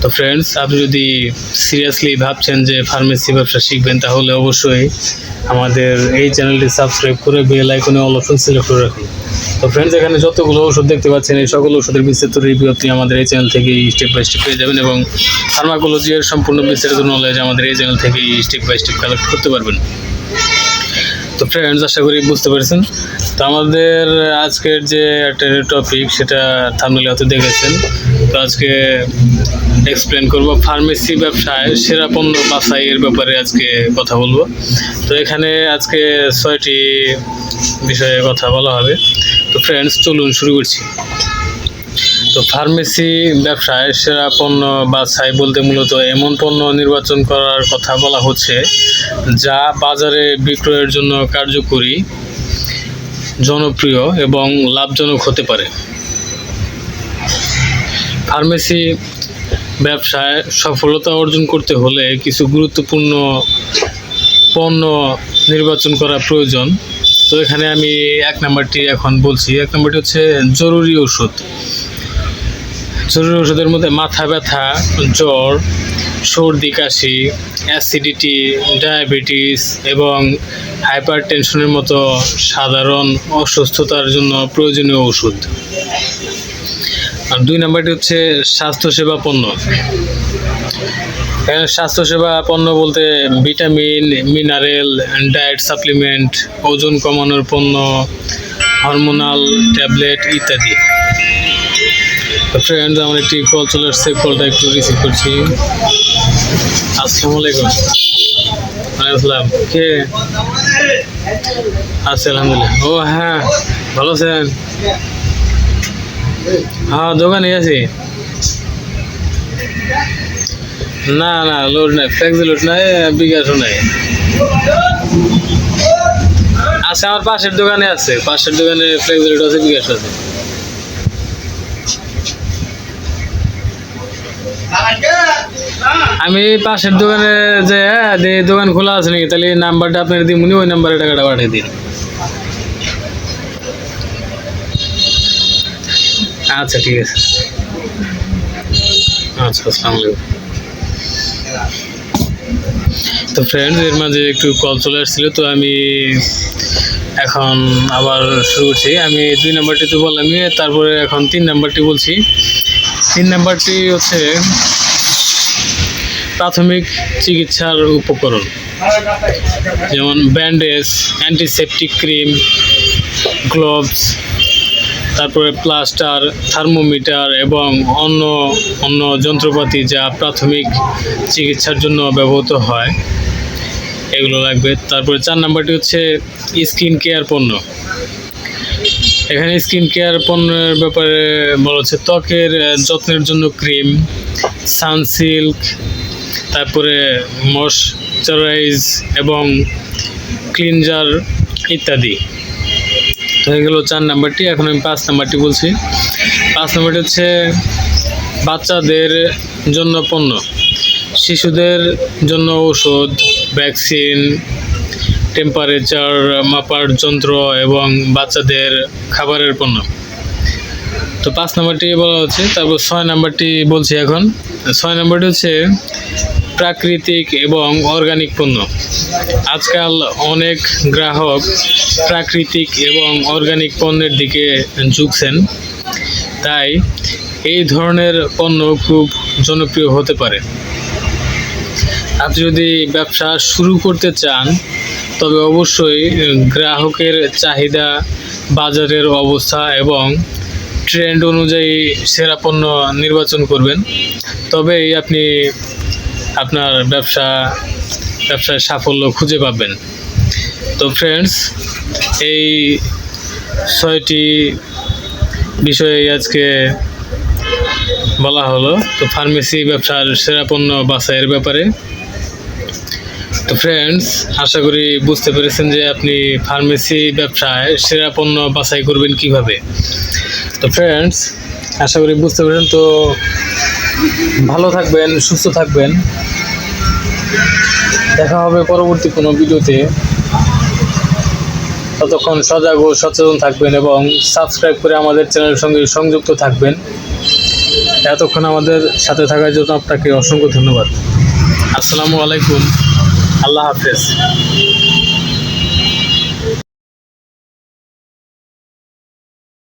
তো ফ্রেন্ডস আপনি যদি সিরিয়াসলি ভাবছেন যে ফার্মেসি ব্যবসা শিখবেন, তাহলে অবশ্যই আমাদের এই চ্যানেলটি সাবস্ক্রাইব করে বেল আইকনে অল অপশন সিলেক্ট করে রাখুন। তো ফ্রেন্ডস এখানে যতগুলো ওষুধ দেখতে পাচ্ছেন, এই সকল ওষুধের বিস্তারিত রিভিউ আপনি আমাদের এই চ্যানেল থেকেই স্টেপ বাই স্টেপ পেয়ে যাবেন এবং ফার্মাকোলজি এর সম্পূর্ণ বিস্তারিত নলেজ আমাদের এই চ্যানেল থেকেই স্টেপ বাই স্টেপ কালেক্ট করতে পারবেন। তো ফ্রেন্ডস আশা করি বুঝতে পেরেছেন। তো আমাদের আজকের যে একটা টপিক সেটা থামলে হয়তো দেখেছেন। তো আজকে এক্সপ্লেন করব ফার্মেসি ব্যবসায় সেরা পণ্য বাছাইয়ের ব্যাপারে আজকে কথা বলব। তো এখানে আজকে ছয়টি বিষয়ে কথা বলা হবে। তো ফ্রেন্ডস চলুন শুরু করছি। তো ফার্মেসি ব্যবসায় সেরা পণ্য বা বাছাই বলতে মূলত এমন পণ্য নির্বাচন করার কথা বলা হচ্ছে, যা বাজারে বিক্রয়ের জন্য কার্যকরী, জনপ্রিয় এবং লাভজনক হতে পারে। ফার্মেসি ব্যবসায় সফলতা অর্জন করতে হলে কিছু গুরুত্বপূর্ণ পণ্য নির্বাচন করা প্রয়োজন। তো এখানে আমি এক নাম্বারটি এখন বলছি, এক নাম্বারটি হচ্ছে জরুরি ওষুধ। জরুরি ওষুধের মধ্যে মাথা ব্যথা, জ্বর, সর্দি, কাশি অ্যাসিডিটি ডায়াবেটিস এবং হাইপার টেনশনের মতো সাধারণ অসুস্থতার জন্য প্রয়োজনীয় ওষুধ। আর দুই নাম্বারটি হচ্ছে স্বাস্থ্যসেবা পণ্য। স্বাস্থ্যসেবা পণ্য বলতে ভিটামিন, মিনারেল, ডায়েট সাপ্লিমেন্ট, ওজন কমানোর পণ্য, হরমোনাল, ট্যাবলেট ইত্যাদি। তো ফ্রেন্ডস আমার একটি কল চলে আসছে কলটা একটু রিসিভ করছি। আসসালামু আলাইকুম। আসসালাম। কে? আচ্ছা আলহামদুলিল্লাহ। ও হ্যাঁ ভালো আছেন? হ্যাঁ দোকানে আছি। না না, লোড নাই ফ্লেক্সি লোড নাই, বিকাশও নাই। আছে আমার পাশের দোকানে আছে, পাশের দোকানে ফ্লেক্সি লোড আছে বিকাশ আছে। আমি পাশের দোকানে যে হ্যাঁ দে- দোকান খোলা আছে নাকি, তাহলে নাম্বারটা আপনার দিন ওই নাম্বারে টাকাটা পাঠিয়ে দিন। আচ্ছা ঠিক আছে। আচ্ছা আসসালামু আলাইকুম। তো ফ্রেন্ডস এর মাঝে একটু কল চলে আসছিল, তো আমি এখন আবার শুরু করছি। আমি দুই নাম্বারটি তো বললাম তারপরে এখন তিন নাম্বারটি বলছি। তিন নাম্বারটি হচ্ছে প্রাথমিক চিকিৎসার উপকরণ। যেমন ব্যান্ডেজ অ্যান্টিসেপটিক ক্রিম গ্লোভস তারপরে প্লাস্টার থার্মোমিটার এবং অন্য অন্য যন্ত্রপাতি যা প্রাথমিক চিকিৎসার জন্য ব্যবহৃত হয়, এগুলো লাগবে। তারপরে চার নাম্বারটি হচ্ছে স্কিন কেয়ার পণ্য। এখানে স্কিন কেয়ার পণ্যের ব্যাপারে বলা হচ্ছে, ত্বকের যত্নের জন্য ক্রিম, সানসিল্ক, তারপরে ময়শ্চারাইজ এবং ক্লিনজার ইত্যাদি। তো এগুলো চার নাম্বারটি, এখন আমি পাঁচ নাম্বারটি বলছি। পাঁচ নাম্বারটি হচ্ছে, বাচ্চাদের জন্য পণ্য, শিশুদের জন্য ওষুধ ভ্যাকসিন টেম্পারেচার মাপার যন্ত্র এবং বাচ্চাদের খাবারের পণ্য। তো পাঁচ নাম্বারটি বলা হচ্ছে, তারপর ছয় নাম্বারটি বলছি এখন। ছয় নাম্বারটি হচ্ছে প্রাকৃতিক এবং অর্গানিক পণ্য। আজকাল অনেক গ্রাহক প্রাকৃতিক এবং অর্গানিক পণ্যের দিকে ঝুঁকছেন। তাই এই ধরনের পণ্য খুব জনপ্রিয় হতে পারে। আপনি যদি ব্যবসা শুরু করতে চান তবে অবশ্যই গ্রাহকের চাহিদা, বাজারের অবস্থা এবং ট্রেন্ড অনুযায়ী সেরা পণ্য নির্বাচন করবেন। তবেই আপনি আপনার ব্যবসা, ব্যবসায় সাফল্য খুঁজে পাবেন। তো ফ্রেন্ডস এই ছয়টি বিষয়ে আজকে বলা হলো। তো ফার্মেসি ব্যবসার সেরা পণ্য বাছাইয়ের ব্যাপারে। তো ফ্রেন্ডস আশা করি বুঝতে পেরেছেন যে আপনি ফার্মেসি ব্যবসায় সেরা পণ্য বাছাই করবেন কীভাবে। তো ফ্রেন্ডস আশা করি বুঝতে পেরেছেন, তো ভালো থাকবেন, সুস্থ থাকবেন। দেখা হবে পরবর্তী কোনো ভিডিওতে। ততক্ষণ সজাগ ও সচেতন থাকবেন এবং সাবস্ক্রাইব করে আমাদের চ্যানেলের সঙ্গে সংযুক্ত থাকবেন। এতক্ষণ আমাদের সাথে থাকার জন্য আপনাকে অসংখ্য ধন্যবাদ। আসসালামু আলাইকুম। আল্লাহ হাফেজ।